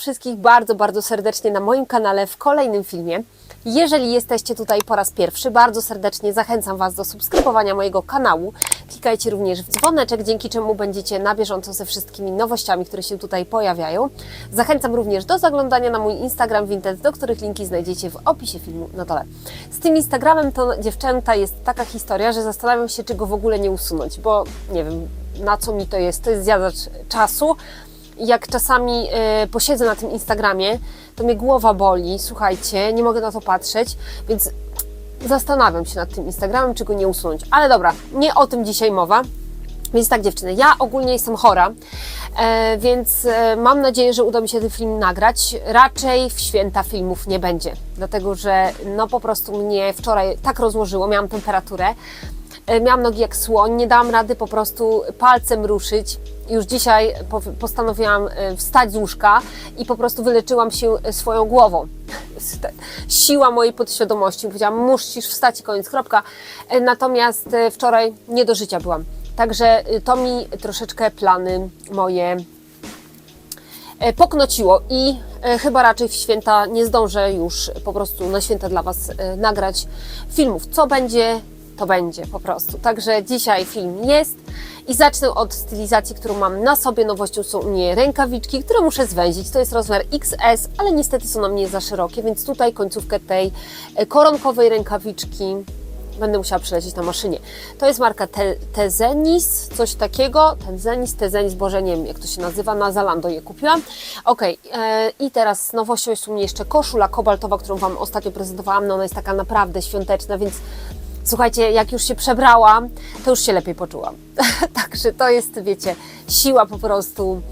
Wszystkich bardzo, bardzo serdecznie na moim kanale w kolejnym filmie. Jeżeli jesteście tutaj po raz pierwszy, bardzo serdecznie zachęcam Was do subskrybowania mojego kanału. Klikajcie również w dzwoneczek, dzięki czemu będziecie na bieżąco ze wszystkimi nowościami, które się tutaj pojawiają. Zachęcam również do zaglądania na mój Instagram Vinted, do których linki znajdziecie w opisie filmu na dole. Z tym Instagramem to dziewczęta jest taka historia, że zastanawiam się, czy go w ogóle nie usunąć, bo nie wiem na co mi to jest. To jest zjadacz czasu jak czasami y, posiedzę na tym Instagramie, to mnie głowa boli, słuchajcie, nie mogę na to patrzeć, więc zastanawiam się nad tym Instagramem, czy go nie usunąć. Ale dobra, nie o tym dzisiaj mowa. Więc tak, dziewczyny, ja ogólnie jestem chora, e, więc e, mam nadzieję, że uda mi się ten film nagrać. Raczej w święta filmów nie będzie, dlatego że no po prostu mnie wczoraj tak rozłożyło, miałam temperaturę, miałam nogi jak słoń, nie dałam rady po prostu palcem ruszyć. Już dzisiaj po- postanowiłam e, wstać z łóżka i po prostu wyleczyłam się e, swoją głową. Siła mojej podświadomości. Powiedziałam, musisz wstać i koniec, kropka. E, Natomiast e, wczoraj nie do życia byłam. Także e, to mi troszeczkę plany moje e, poknociło i e, chyba raczej w święta nie zdążę już po prostu na święta dla Was e, nagrać filmów. Co będzie, to będzie po prostu. Także dzisiaj film jest i zacznę od stylizacji, którą mam na sobie. Nowością są u mnie rękawiczki, które muszę zwęzić. To jest rozmiar XS, ale niestety są na mnie za szerokie, więc tutaj końcówkę tej e, koronkowej rękawiczki będę musiała przylecieć na maszynie. To jest marka Te- Tezenis, coś takiego. Tezenis, Tezenis, Boże, nie wiem jak to się nazywa, na Zalando je kupiłam. Ok, e, i teraz nowością jest u mnie jeszcze koszula kobaltowa, którą Wam ostatnio prezentowałam. No ona jest taka naprawdę świąteczna, więc słuchajcie, jak już się przebrałam, to już się lepiej poczułam. Także to jest, wiecie, siła po prostu,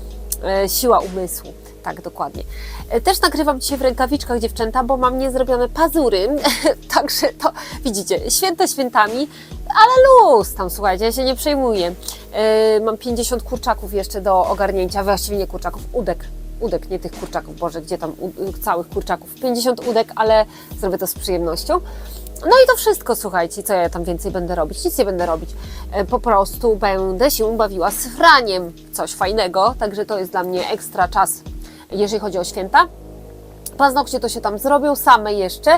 e, siła umysłu. Tak, dokładnie. E, Też nagrywam dzisiaj w rękawiczkach dziewczęta, bo mam niezrobione pazury, także to widzicie, święta świętami, ale luz tam, słuchajcie, ja się nie przejmuję. E, Mam 50 kurczaków jeszcze do ogarnięcia, właściwie nie kurczaków, udek. Udek, nie tych kurczaków, Boże, gdzie tam u- całych kurczaków. 50 udek, ale zrobię to z przyjemnością. No i to wszystko, słuchajcie, co ja tam więcej będę robić? Nic nie będę robić. E, Po prostu będę się bawiła z franiem. Coś fajnego, także to jest dla mnie ekstra czas, jeżeli chodzi o święta. Paznokcie to się tam zrobią same jeszcze,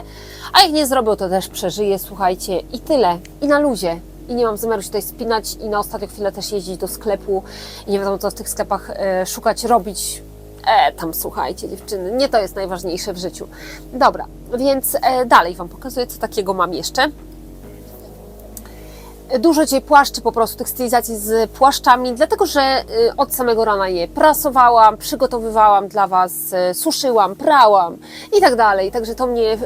a jak nie zrobią, to też przeżyję, słuchajcie, i tyle. I na luzie. I nie mam zamiaru się tutaj spinać i na ostatnią chwilę też jeździć do sklepu i nie wiadomo co w tych sklepach e, szukać, robić. E, tam słuchajcie dziewczyny, nie to jest najważniejsze w życiu. Dobra, więc e, dalej Wam pokazuję, co takiego mam jeszcze. Dużo dzisiaj płaszczy, po prostu tych stylizacji z płaszczami, dlatego że y, od samego rana je prasowałam, przygotowywałam dla Was, y, suszyłam, prałam i tak dalej. Także to mnie y,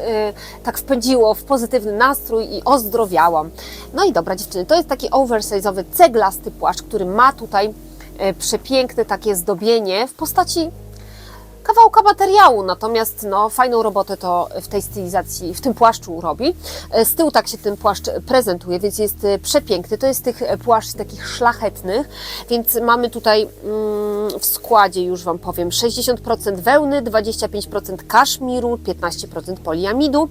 tak wpędziło w pozytywny nastrój i ozdrowiałam. No i dobra dziewczyny, to jest taki oversize'owy ceglasty płaszcz, który ma tutaj przepiękne takie zdobienie w postaci kawałka materiału, natomiast no, fajną robotę to w tej stylizacji, w tym płaszczu robi. E, Z tyłu tak się ten płaszcz prezentuje, więc jest e, przepiękny. To jest tych e, płaszcz takich szlachetnych, więc mamy tutaj mm, w składzie, już Wam powiem, 60% wełny, 25% kaszmiru, 15% poliamidu,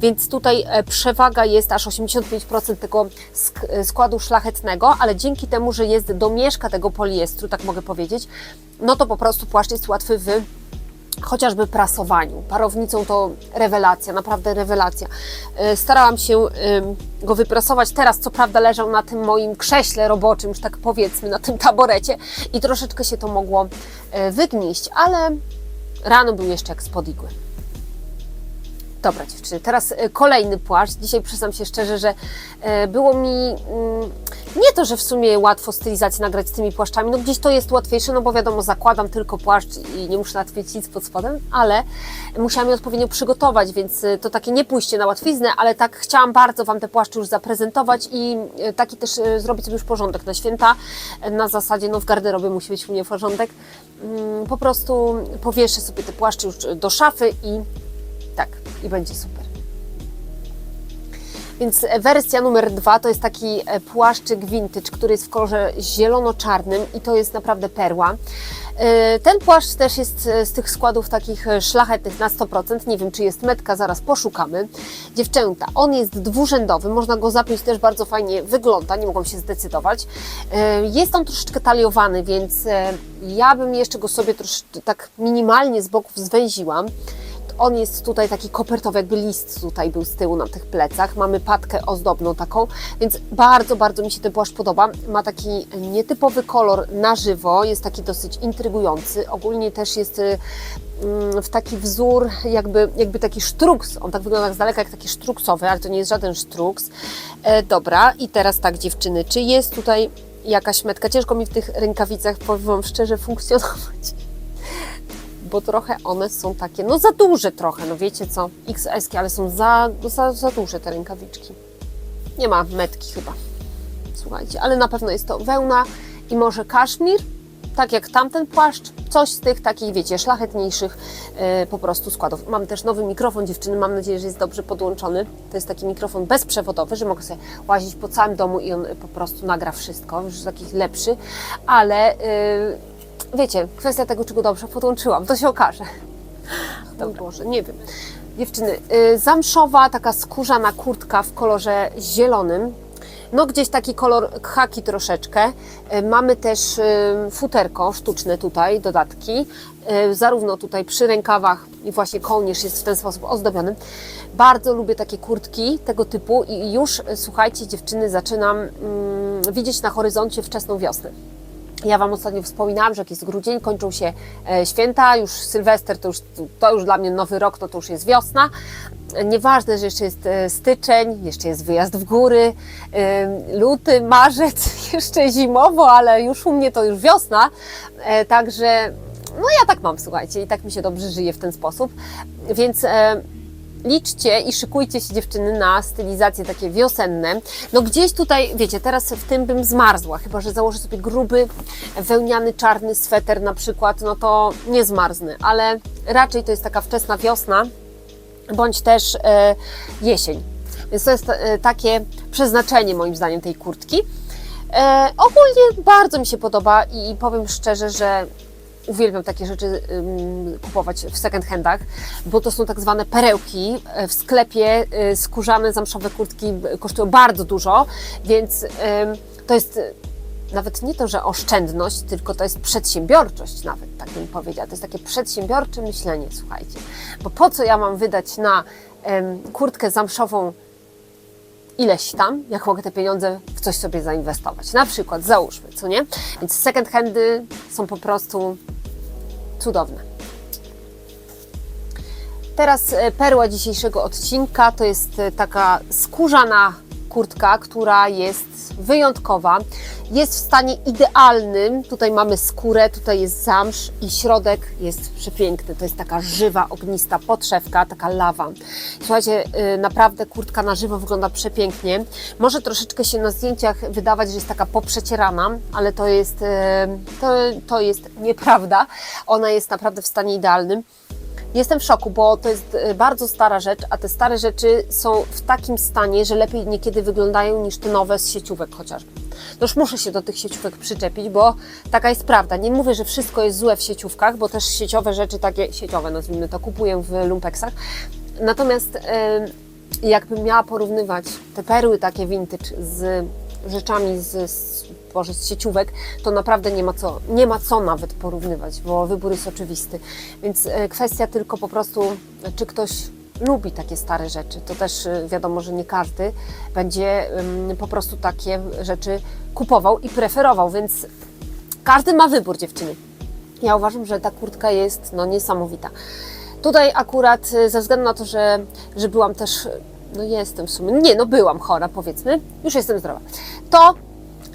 więc tutaj przewaga jest aż 85% tego sk- składu szlachetnego, ale dzięki temu, że jest domieszka tego poliestru, tak mogę powiedzieć, no to po prostu płaszcz jest łatwy w chociażby prasowaniu. Parownicą to rewelacja, naprawdę rewelacja. E, Starałam się ym, go wyprasować. Teraz, co prawda, leżał na tym moim krześle roboczym, już tak powiedzmy, na tym taborecie i troszeczkę się to mogło e, wygnieść, ale rano był jeszcze jak spod igły. Dobra dziewczyny, teraz e, kolejny płaszcz. Dzisiaj przyznam się szczerze, że e, było mi mm, nie to, że w sumie łatwo stylizację nagrać z tymi płaszczami, no gdzieś to jest łatwiejsze, no bo wiadomo, zakładam tylko płaszcz i nie muszę natwieć nic pod spodem, ale musiałam je odpowiednio przygotować, więc e, to takie nie pójście na łatwiznę, ale tak chciałam bardzo Wam te płaszcze już zaprezentować i taki też zrobić sobie już porządek na święta, na zasadzie, no w garderobie musi być u mnie porządek, Mm, po prostu powieszę sobie te płaszcze już do szafy i tak, i będzie super. Więc e, wersja numer dwa to jest taki e, płaszczyk vintage, który jest w kolorze zielono-czarnym i to jest naprawdę perła. E, Ten płaszcz też jest z tych składów takich szlachetnych na 100%. Nie wiem, czy jest metka, zaraz poszukamy. Dziewczęta, on jest dwurzędowy, można go zapiąć, też bardzo fajnie wygląda, nie mogłam się zdecydować. Jest on troszeczkę taliowany, więc ja bym jeszcze go sobie troszeczkę tak minimalnie z boków zwęziłam. On jest tutaj taki kopertowy, jakby list tutaj był z tyłu na tych plecach. Mamy patkę ozdobną taką, więc bardzo, bardzo mi się ten płaszcz podoba. Ma taki nietypowy kolor na żywo, jest taki dosyć intrygujący. Ogólnie też jest y, mm, w taki wzór, jakby, jakby taki sztruks. On tak wygląda z daleka jak taki sztruksowy, ale to nie jest żaden sztruks. E, dobra, i teraz tak dziewczyny, czy jest tutaj jakaś metka? Ciężko mi w tych rękawicach, powiem szczerze, funkcjonować bo trochę one są takie, no za duże trochę, no wiecie co, XS, ale są za, za, za duże te rękawiczki. Nie ma metki chyba, słuchajcie, ale na pewno jest to wełna i może kaszmir, tak jak tamten płaszcz, coś z tych takich, wiecie, szlachetniejszych e, po prostu składów. Mam też nowy mikrofon, dziewczyny, mam nadzieję, że jest dobrze podłączony. To jest taki mikrofon bezprzewodowy, że mogę sobie łazić po całym domu i on po prostu nagra wszystko, już taki lepszy, ale... e, wiecie, kwestia tego, czy go dobrze podłączyłam, to się okaże. Mój Boże, nie wiem. Dziewczyny, y, zamszowa, taka skórzana kurtka w kolorze zielonym. No gdzieś taki kolor khaki troszeczkę. Y, Mamy też y, futerko sztuczne tutaj, dodatki. Zarówno tutaj przy rękawach i właśnie kołnierz jest w ten sposób ozdobiony. Bardzo lubię takie kurtki tego typu i już, słuchajcie dziewczyny, zaczynam mm, widzieć na horyzoncie wczesną wiosnę. Ja Wam ostatnio wspominałam, że jak jest grudzień, kończą się e, święta, już Sylwester to już, to już dla mnie nowy rok, no to już jest wiosna. Nieważne, że jeszcze jest e, styczeń, jeszcze jest wyjazd w góry, e, luty, marzec, jeszcze zimowo, ale już u mnie to już wiosna. Także no ja tak mam, słuchajcie, i tak mi się dobrze żyje w ten sposób. Więc liczcie i szykujcie się dziewczyny na stylizacje takie wiosenne. No gdzieś tutaj, wiecie, teraz w tym bym zmarzła, chyba że założę sobie gruby, wełniany, czarny sweter na przykład, no to nie zmarznę, ale raczej to jest taka wczesna wiosna, bądź też e, jesień. Więc to jest e, takie przeznaczenie moim zdaniem tej kurtki. E, ogólnie bardzo mi się podoba i powiem szczerze, że uwielbiam takie rzeczy kupować w second handach, bo to są tak zwane perełki. E, W sklepie y, skórzane zamszowe kurtki kosztują bardzo dużo, więc to jest y, nawet nie to, że oszczędność, tylko to jest przedsiębiorczość nawet, tak bym powiedziała. To jest takie przedsiębiorcze myślenie, słuchajcie. Bo po co ja mam wydać na kurtkę zamszową ileś tam, jak mogę te pieniądze w coś sobie zainwestować. Na przykład, załóżmy, co nie? Więc second handy są po prostu cudowne. Teraz e, perła dzisiejszego odcinka to jest e, taka skórzana kurtka, która jest wyjątkowa. Jest w stanie idealnym. Tutaj mamy skórę, tutaj jest zamsz i środek jest przepiękny. To jest taka żywa, ognista podszewka, taka lawa. Słuchajcie, y, naprawdę kurtka na żywo wygląda przepięknie. Może troszeczkę się na zdjęciach wydawać, że jest taka poprzecierana, ale to jest, y, to, to jest nieprawda. Ona jest naprawdę w stanie idealnym. Jestem w szoku, bo to jest e, bardzo stara rzecz, a te stare rzeczy są w takim stanie, że lepiej niekiedy wyglądają niż te nowe z sieciówek chociażby. No już muszę się do tych sieciówek przyczepić, bo taka jest prawda. Nie mówię, że wszystko jest złe w sieciówkach, bo też sieciowe rzeczy, takie sieciowe nazwijmy to, kupuję w lumpeksach. Natomiast jakbym miała porównywać te perły takie vintage z rzeczami z, z, z sieciówek, to naprawdę nie ma, co, nie ma co nawet porównywać, bo wybór jest oczywisty. Więc e, kwestia tylko po prostu, czy ktoś lubi takie stare rzeczy. To też e, wiadomo, że nie każdy będzie po prostu takie rzeczy kupował i preferował, więc każdy ma wybór dziewczyny. Ja uważam, że ta kurtka jest no, niesamowita. Tutaj akurat e, ze względu na to, że, że byłam też, no jestem w sumie, nie, no byłam chora powiedzmy, już jestem zdrowa, to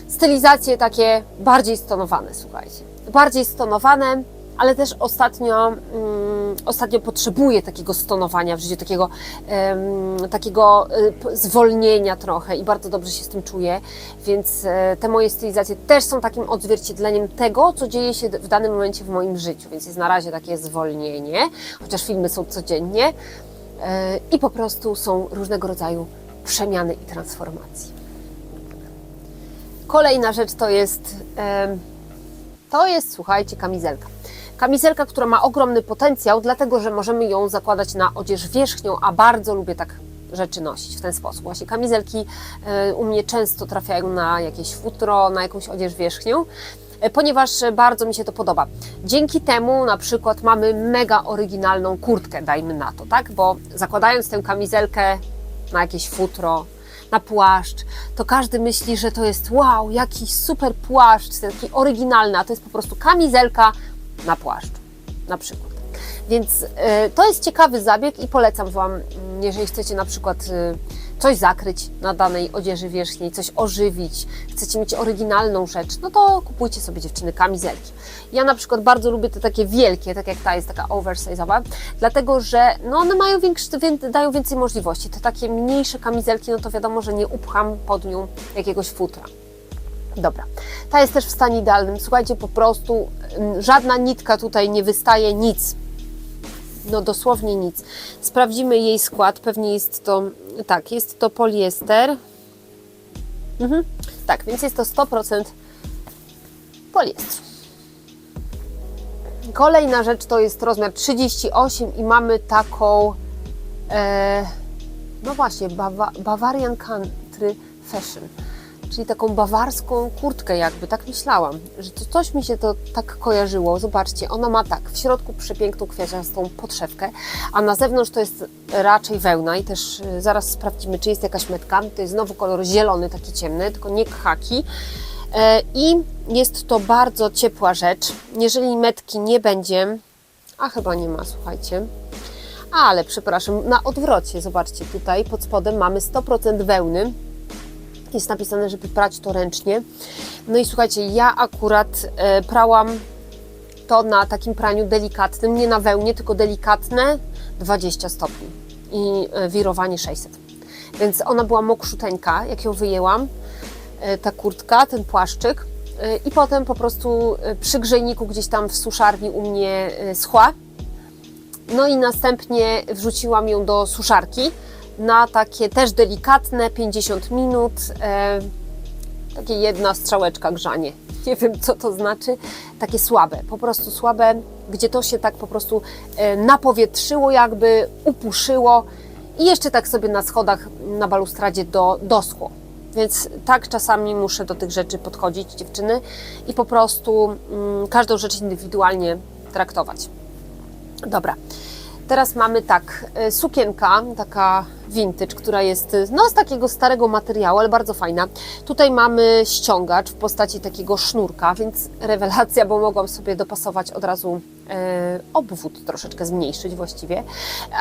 stylizacje takie bardziej stonowane, słuchajcie. Bardziej stonowane, ale też ostatnio, mm, ostatnio potrzebuję takiego stonowania w życiu, takiego, em, takiego y, zwolnienia trochę i bardzo dobrze się z tym czuję, więc e, te moje stylizacje też są takim odzwierciedleniem tego, co dzieje się w danym momencie w moim życiu, więc jest na razie takie zwolnienie, chociaż filmy są codziennie i po prostu są różnego rodzaju przemiany i transformacji. Kolejna rzecz to jest, to jest, słuchajcie, kamizelka. Kamizelka, która ma ogromny potencjał, dlatego że możemy ją zakładać na odzież wierzchnią, a bardzo lubię tak rzeczy nosić w ten sposób. Właśnie kamizelki e, u mnie często trafiają na jakieś futro, na jakąś odzież wierzchnią, e, ponieważ bardzo mi się to podoba. Dzięki temu na przykład mamy mega oryginalną kurtkę, dajmy na to, tak? Bo zakładając tę kamizelkę na jakieś futro, na płaszcz, to każdy myśli, że to jest wow, jaki super płaszcz, taki oryginalny, a to jest po prostu kamizelka na płaszcz, na przykład. Więc y, to jest ciekawy zabieg i polecam Wam, mm, jeżeli chcecie na przykład y, coś zakryć na danej odzieży wierzchniej, coś ożywić, chcecie mieć oryginalną rzecz, no to kupujcie sobie dziewczyny kamizelki. Ja na przykład bardzo lubię te takie wielkie, tak jak ta jest taka oversize'owa, dlatego że no one mają większy, wię- dają więcej możliwości. Te takie mniejsze kamizelki, no to wiadomo, że nie upcham pod nią jakiegoś futra. Dobra, ta jest też w stanie idealnym. Słuchajcie, po prostu mm, żadna nitka tutaj nie wystaje, nic. No dosłownie nic. Sprawdzimy jej skład. Pewnie jest to, tak, jest to poliester. Mhm. Tak, więc jest to 100% poliestru. Kolejna rzecz to jest rozmiar 38 i mamy taką, e, no właśnie, Bawa Country Fashion czyli taką bawarską kurtkę jakby, tak myślałam, że to coś mi się to tak kojarzyło. Zobaczcie, ona ma tak, w środku przepiękną kwiaciastą podszewkę, a na zewnątrz to jest raczej wełna i też y, zaraz sprawdzimy, czy jest jakaś metka. To jest znowu kolor zielony, taki ciemny, tylko nie khaki. E, I jest to bardzo ciepła rzecz. Jeżeli metki nie będzie, a chyba nie ma, słuchajcie, ale przepraszam, na odwrocie, zobaczcie tutaj, pod spodem mamy 100% wełny, jest napisane, żeby prać to ręcznie. No i słuchajcie, ja akurat e, prałam to na takim praniu delikatnym, nie na wełnie, tylko delikatne 20 stopni i e, wirowanie 600. Więc ona była mokrzuteńka, jak ją wyjęłam, e, ta kurtka, ten płaszczyk i potem po prostu przy grzejniku gdzieś tam w suszarni u mnie schła. No i następnie wrzuciłam ją do suszarki na takie też delikatne 50 minut. E, takie jedna strzałeczka grzanie. Nie wiem, co to znaczy. Takie słabe, po prostu słabe, gdzie to się tak po prostu e, napowietrzyło, jakby upuszyło i jeszcze tak sobie na schodach na balustradzie do, doschło. Więc tak czasami muszę do tych rzeczy podchodzić, dziewczyny, i po prostu mm, każdą rzecz indywidualnie traktować. Dobra. Teraz mamy tak, y, sukienka, taka vintage, która jest y, no, z takiego starego materiału, ale bardzo fajna. Tutaj mamy ściągacz w postaci takiego sznurka, więc rewelacja, bo mogłam sobie dopasować od razu e, obwód, troszeczkę zmniejszyć właściwie.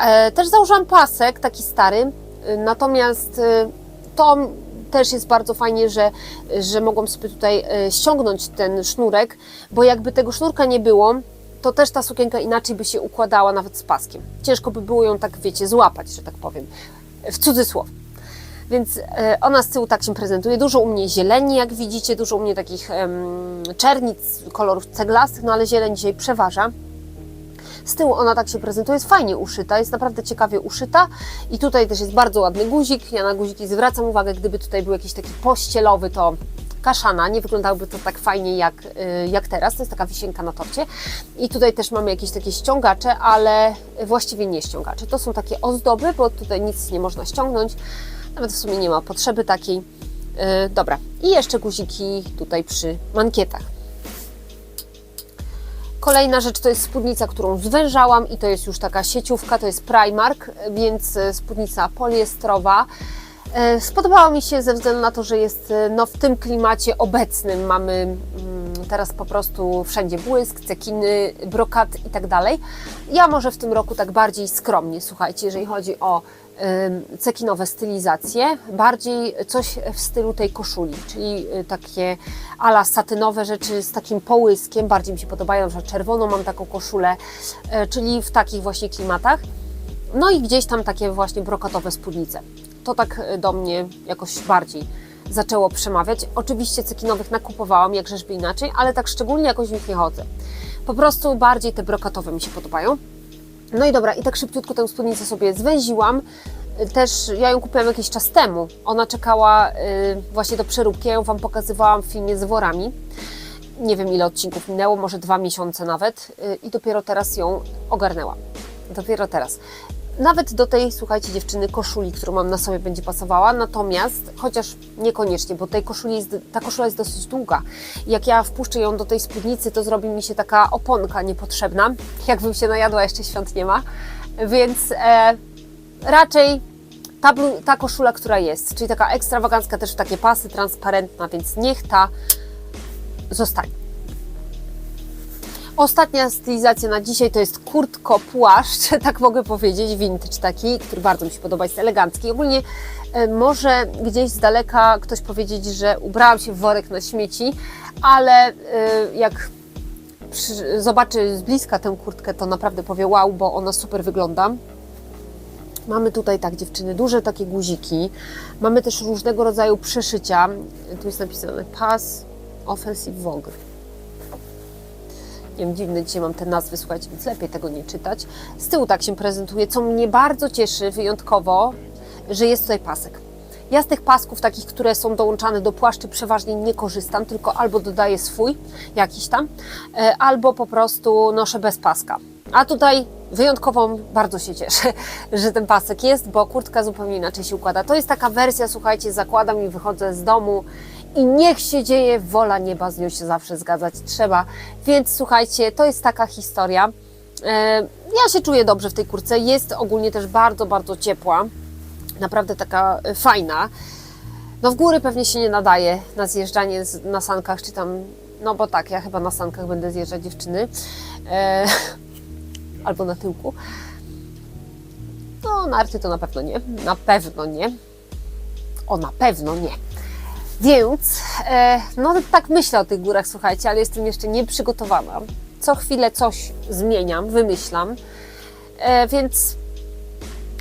E, też założyłam pasek, taki stary, natomiast y, to też jest bardzo fajnie, że, że mogłam sobie tutaj e, ściągnąć ten sznurek, bo jakby tego sznurka nie było, to też ta sukienka inaczej by się układała nawet z paskiem. Ciężko by było ją tak, wiecie, złapać, że tak powiem, w cudzysłowie. Więc e, ona z tyłu tak się prezentuje. Dużo u mnie zieleni, jak widzicie, dużo u mnie takich em, czernic, kolorów ceglastych, no ale zieleń dzisiaj przeważa. Z tyłu ona tak się prezentuje, jest fajnie uszyta, jest naprawdę ciekawie uszyta i tutaj też jest bardzo ładny guzik. Ja na guziki zwracam uwagę, gdyby tutaj był jakiś taki pościelowy, to kaszana, nie wyglądałoby to tak fajnie jak, y, jak teraz, to jest taka wisienka na torcie. I tutaj też mamy jakieś takie ściągacze, ale właściwie nie ściągacze. To są takie ozdoby, bo tutaj nic nie można ściągnąć, nawet w sumie nie ma potrzeby takiej. Y, Dobra, i jeszcze guziki tutaj przy mankietach. Kolejna rzecz to jest spódnica, którą zwężałam i to jest już taka sieciówka, to jest Primark, więc e, spódnica poliestrowa. E, Spodobała mi się ze względu na to, że jest e, no, w tym klimacie obecnym. Mamy mm, teraz po prostu wszędzie błysk, cekiny, brokat i tak dalej. Ja może w tym roku tak bardziej skromnie, słuchajcie, jeżeli chodzi o em, cekinowe stylizacje, bardziej coś w stylu tej koszuli, czyli y, takie ala satynowe rzeczy z takim połyskiem, bardziej mi się podobają, że czerwoną mam taką koszulę, e, czyli w takich właśnie klimatach. No i gdzieś tam takie właśnie brokatowe spódnice. To tak e, do mnie jakoś bardziej zaczęło przemawiać. Oczywiście cekinowych nakupowałam, jak żeby inaczej, ale tak szczególnie jakoś w nich nie chodzę. Po prostu bardziej te brokatowe mi się podobają. No i dobra, i tak szybciutko tę spódnicę sobie zwęziłam. Też ja ją kupiłam jakiś czas temu. Ona czekała y, właśnie do przeróbki. Ja ją Wam pokazywałam w filmie z worami. Nie wiem ile odcinków minęło, może dwa miesiące nawet. I dopiero teraz ją ogarnęłam. Dopiero teraz. Nawet do tej, słuchajcie, dziewczyny, koszuli, którą mam na sobie, będzie pasowała. Natomiast, chociaż niekoniecznie, bo tej koszuli jest, ta koszula jest dosyć długa. Jak ja wpuszczę ją do tej spódnicy, to zrobi mi się taka oponka niepotrzebna. Jakbym się najadła, jeszcze świąt nie ma. Więc e, raczej ta, ta koszula, która jest, czyli taka ekstrawagancka, też w takie pasy, transparentna, więc niech ta zostanie. Ostatnia stylizacja na dzisiaj to jest kurtko płaszcz, tak mogę powiedzieć, vintage taki, który bardzo mi się podoba, jest elegancki. Ogólnie e, może gdzieś z daleka ktoś powiedzieć, że ubrałam się w worek na śmieci, ale e, jak zobaczy z bliska tę kurtkę, to naprawdę powie wow, bo ona super wygląda. Mamy tutaj tak dziewczyny, duże takie guziki. Mamy też różnego rodzaju przeszycia. Tu jest napisane pas offensive vogue. Nie wiem, dziwne dzisiaj mam te nazwy, słuchajcie, więc lepiej tego nie czytać. Z tyłu tak się prezentuje, co mnie bardzo cieszy wyjątkowo, że jest tutaj pasek. Ja z tych pasków takich, które są dołączane do płaszczy przeważnie nie korzystam, tylko albo dodaję swój, jakiś tam, e, albo po prostu noszę bez paska. A tutaj wyjątkowo bardzo się cieszę, że ten pasek jest, bo kurtka zupełnie inaczej się układa. To jest taka wersja, słuchajcie, zakładam i wychodzę z domu i niech się dzieje, wola nieba, z nią się zawsze zgadzać trzeba. Więc słuchajcie, to jest taka historia. E, Ja się czuję dobrze w tej kurce, jest ogólnie też bardzo, bardzo ciepła naprawdę taka e, fajna. No w góry pewnie się nie nadaje na zjeżdżanie na sankach, czy tam, no bo tak, ja chyba na sankach będę zjeżdżać dziewczyny. E, albo na tyłku. No narty to na pewno nie, na pewno nie. O, na pewno nie. Więc, e, no tak myślę o tych górach, słuchajcie, ale jestem jeszcze nieprzygotowana. Co chwilę coś zmieniam, wymyślam. E, więc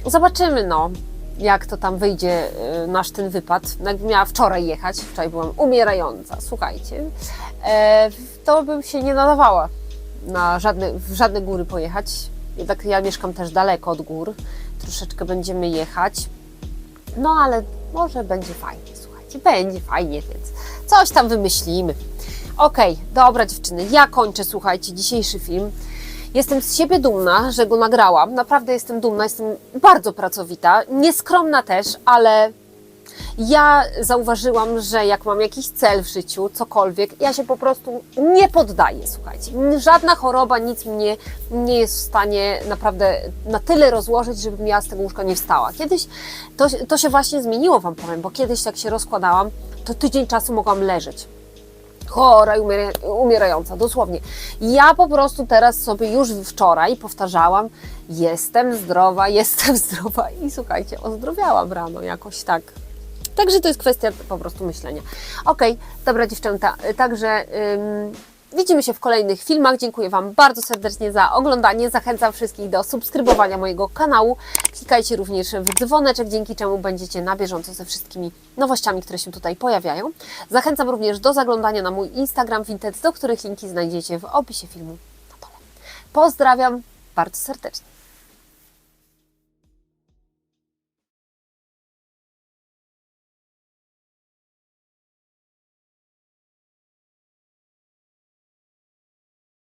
Zobaczymy, no, jak to tam wyjdzie y, nasz ten wypad. Jakbym miała wczoraj jechać, wczoraj byłam umierająca, słuchajcie, e, to bym się nie nadawała na żadne, w żadne góry pojechać. Jednak ja mieszkam też daleko od gór, troszeczkę będziemy jechać. No ale może będzie fajnie, będzie fajnie, więc coś tam wymyślimy. Okej, dobra dziewczyny, ja kończę, słuchajcie, dzisiejszy film. Jestem z siebie dumna, że go nagrałam. Naprawdę jestem dumna, jestem bardzo pracowita, nieskromna też, ale ja zauważyłam, że jak mam jakiś cel w życiu, cokolwiek, ja się po prostu nie poddaję, słuchajcie. Żadna choroba, nic mnie nie jest w stanie naprawdę na tyle rozłożyć, żebym ja z tego łóżka nie wstała. Kiedyś to, to się właśnie zmieniło, Wam powiem, bo kiedyś jak się rozkładałam, to tydzień czasu mogłam leżeć chora i umiera, umierająca, dosłownie. Ja po prostu teraz sobie już wczoraj powtarzałam, jestem zdrowa, jestem zdrowa i słuchajcie, ozdrowiałam rano jakoś tak. Także to jest kwestia po prostu myślenia. Okej, dobra dziewczęta, y, także ym, widzimy się w kolejnych filmach. Dziękuję Wam bardzo serdecznie za oglądanie. Zachęcam wszystkich do subskrybowania mojego kanału. Klikajcie również w dzwoneczek, dzięki czemu będziecie na bieżąco ze wszystkimi nowościami, które się tutaj pojawiają. Zachęcam również do zaglądania na mój Instagram Vinted, do których linki znajdziecie w opisie filmu na dole. Pozdrawiam bardzo serdecznie.